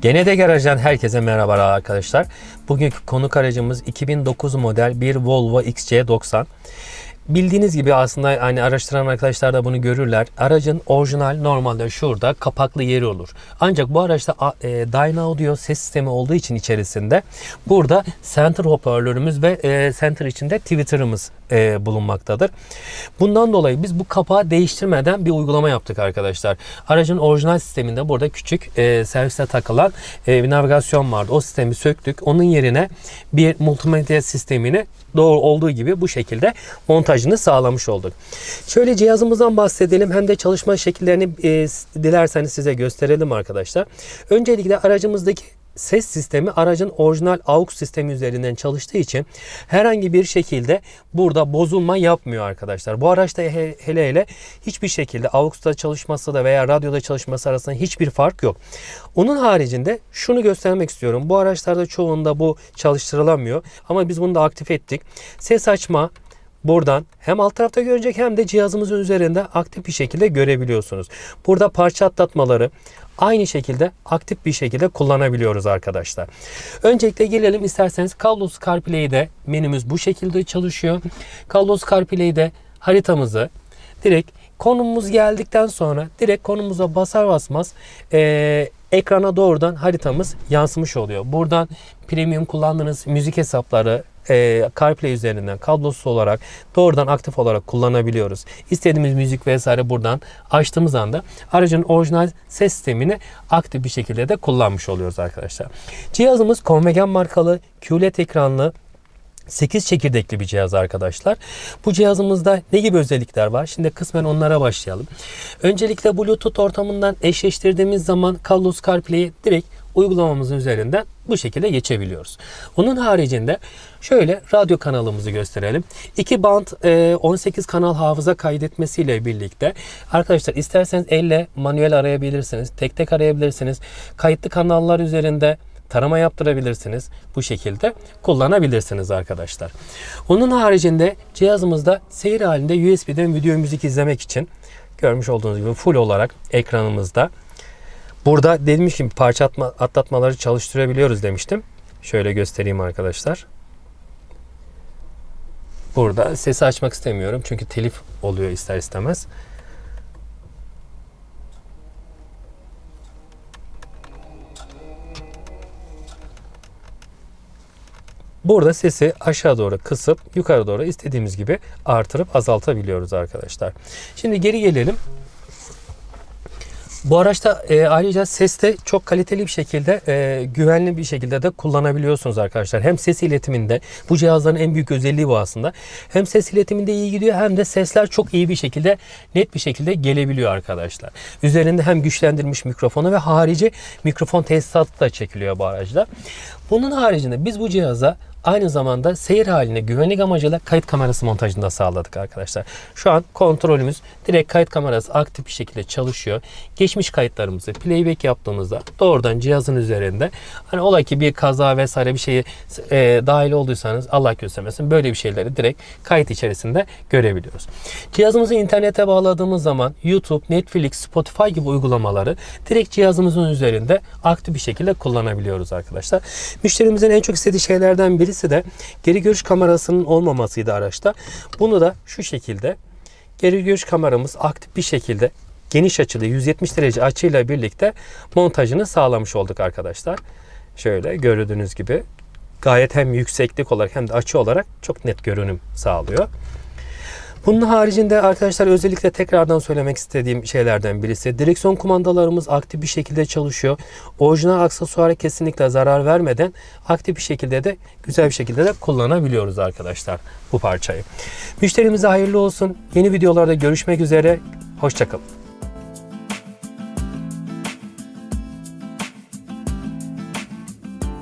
Genede Garaj'dan herkese merhaba arkadaşlar. Bugünkü konuk aracımız 2009 model bir Volvo XC90. Bildiğiniz gibi aslında hani araştıran arkadaşlar da bunu görürler. Aracın orijinal normalde şurada kapaklı yeri olur. Ancak bu araçta e, Dyna Audio ses sistemi olduğu için içerisinde burada center hoparlörümüz ve e, center içinde Twitter'ımız e, bulunmaktadır. Bundan dolayı biz bu kapağı değiştirmeden bir uygulama yaptık arkadaşlar. Aracın orijinal sisteminde burada küçük e, servise takılan e, bir navigasyon vardı. O sistemi söktük. Onun yerine bir multimedya sistemini doğru olduğu gibi bu şekilde montajını sağlamış olduk. Şöyle cihazımızdan bahsedelim hem de çalışma şekillerini e, dilerseniz size gösterelim arkadaşlar. Öncelikle aracımızdaki ses sistemi aracın orijinal AUX sistemi üzerinden çalıştığı için herhangi bir şekilde burada bozulma yapmıyor arkadaşlar. Bu araçta he- hele hele hiçbir şekilde AUX'ta çalışması da veya radyoda çalışması arasında hiçbir fark yok. Onun haricinde şunu göstermek istiyorum. Bu araçlarda çoğunda bu çalıştırılamıyor ama biz bunu da aktif ettik. Ses açma, Buradan hem alt tarafta görecek hem de cihazımızın üzerinde aktif bir şekilde görebiliyorsunuz. Burada parça atlatmaları aynı şekilde aktif bir şekilde kullanabiliyoruz arkadaşlar. Öncelikle gelelim isterseniz kablosuz CarPlay'de menümüz bu şekilde çalışıyor. Kablosuz CarPlay'de haritamızı direkt konumumuz geldikten sonra direkt konumuza basar basmaz eee, ekrana doğrudan haritamız yansımış oluyor. Buradan premium kullandığınız müzik hesapları e, CarPlay üzerinden kablosuz olarak doğrudan aktif olarak kullanabiliyoruz. İstediğimiz müzik vesaire buradan açtığımız anda aracın orijinal ses sistemini aktif bir şekilde de kullanmış oluyoruz arkadaşlar. Cihazımız Convegan markalı QLED ekranlı 8 çekirdekli bir cihaz arkadaşlar. Bu cihazımızda ne gibi özellikler var? Şimdi kısmen onlara başlayalım. Öncelikle Bluetooth ortamından eşleştirdiğimiz zaman kablosuz CarPlay'i direkt uygulamamızın üzerinden bu şekilde geçebiliyoruz. Onun haricinde şöyle radyo kanalımızı gösterelim. 2 band e, 18 kanal hafıza kaydetmesiyle birlikte arkadaşlar isterseniz elle manuel arayabilirsiniz. Tek tek arayabilirsiniz. Kayıtlı kanallar üzerinde tarama yaptırabilirsiniz. Bu şekilde kullanabilirsiniz arkadaşlar. Onun haricinde cihazımızda seyir halinde USB'den video müzik izlemek için görmüş olduğunuz gibi full olarak ekranımızda Burada demiş gibi parça atma, atlatmaları çalıştırabiliyoruz demiştim. Şöyle göstereyim arkadaşlar. Burada sesi açmak istemiyorum çünkü telif oluyor ister istemez. Burada sesi aşağı doğru kısıp yukarı doğru istediğimiz gibi artırıp azaltabiliyoruz arkadaşlar. Şimdi geri gelelim. Bu araçta e, ayrıca seste çok kaliteli bir şekilde e, güvenli bir şekilde de kullanabiliyorsunuz arkadaşlar. Hem ses iletiminde bu cihazların en büyük özelliği bu aslında. Hem ses iletiminde iyi gidiyor hem de sesler çok iyi bir şekilde net bir şekilde gelebiliyor arkadaşlar. Üzerinde hem güçlendirilmiş mikrofonu ve harici mikrofon tesisatı da çekiliyor bu aracda. Bunun haricinde biz bu cihaza aynı zamanda seyir haline güvenlik amacıyla kayıt kamerası montajını da sağladık arkadaşlar. Şu an kontrolümüz direkt kayıt kamerası aktif bir şekilde çalışıyor. Geçmiş kayıtlarımızı playback yaptığımızda doğrudan cihazın üzerinde hani ola ki bir kaza vesaire bir şeyi e, dahil olduysanız Allah göstermesin böyle bir şeyleri direkt kayıt içerisinde görebiliyoruz. Cihazımızı internete bağladığımız zaman YouTube, Netflix, Spotify gibi uygulamaları direkt cihazımızın üzerinde aktif bir şekilde kullanabiliyoruz arkadaşlar. Müşterimizin en çok istediği şeylerden birisi de geri görüş kamerasının olmamasıydı araçta. Bunu da şu şekilde geri görüş kameramız aktif bir şekilde geniş açılı 170 derece açıyla birlikte montajını sağlamış olduk arkadaşlar. Şöyle gördüğünüz gibi gayet hem yükseklik olarak hem de açı olarak çok net görünüm sağlıyor. Bunun haricinde arkadaşlar özellikle tekrardan söylemek istediğim şeylerden birisi direksiyon kumandalarımız aktif bir şekilde çalışıyor. Orijinal aksesuara kesinlikle zarar vermeden aktif bir şekilde de güzel bir şekilde de kullanabiliyoruz arkadaşlar bu parçayı. Müşterimize hayırlı olsun. Yeni videolarda görüşmek üzere. Hoşçakalın.